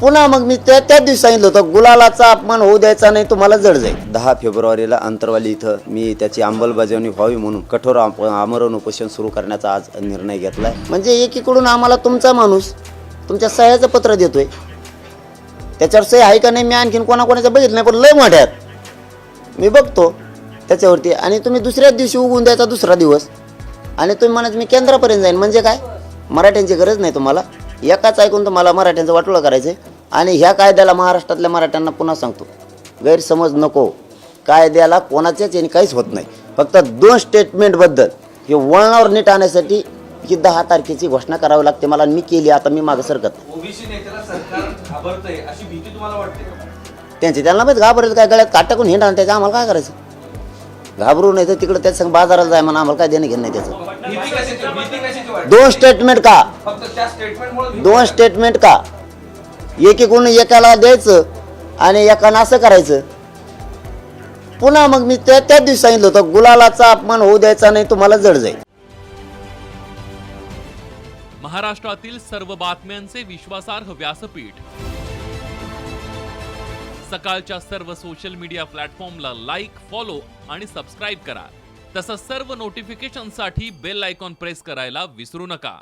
पुन्हा मग मी त्या त्याच दिवशी सांगितलं होतं गुलालाचा अपमान होऊ द्यायचा नाही तुम्हाला जड जाईल. दहा फेब्रुवारीला अंतरवाली इथं मी त्याची अंमलबजावणी व्हावी म्हणून कठोर आम- आमरण उपोषण सुरू करण्याचा आज निर्णय घेतलाय. म्हणजे एकीकडून आम्हाला तुमचा माणूस तुमच्या सह्याचं पत्र देतोय. त्याच्यावर सही आहे का नाही मी आणखीन कोणाकोणाचं बघितलं नाही पण लय मोठ्यात मी बघतो त्याच्यावरती. आणि तुम्ही दुसऱ्याच दिवशी उगवून द्यायचा दुसरा दिवस. आणि तुम्ही म्हणत मी केंद्रापर्यंत जाईन. म्हणजे काय? मराठ्यांची गरज नाही तुम्हाला. एकाच ऐकून तुम्हाला मराठ्यांचं वाटोळं करायचं आहे आणि ह्या कायद्याला महाराष्ट्रातल्या मराठ्यांना पुन्हा सांगतो गैरसमज नको. कायद्याला कोणाच्याच याने काहीच होत नाही. फक्त दोन स्टेटमेंटबद्दल हे वळणावर नीट आणण्यासाठी ही दहा तारखेची घोषणा करावी लागते. मला मी केली आता मी मागं सरकत? त्यांचे त्यांना माहीत घाबरायचं काय गळ्यात काट टाकून हिंडा त्याचं आम्हाला काय करायचं? घाबरू नाही तर तिकडं त्याच्या संग बाजारात जाय म्हणा आम्हाला काय देणं घेणं नाही त्याचं. दोन स्टेटमेंट का? दोन स्टेटमेंट का? एकीकडून एकाला द्यायचं आणि एकानं असं करायचं. पुन्हा मग मी त्या त्याच दिवशी सांगितलं होतं गुलालाचा अपमान होऊ द्यायचा नाही तुम्हाला जड जाईल. महाराष्ट्रातील सर्व बातम्यांचे विश्वासार्ह व्यासपीठ. सकाळच्या सर्व सोशल मीडिया प्लॅटफॉर्मला लाईक फॉलो आणि सबस्क्राईब करा. तसंच सर्व नोटिफिकेशनसाठी बेल आयकॉन प्रेस करायला विसरू नका.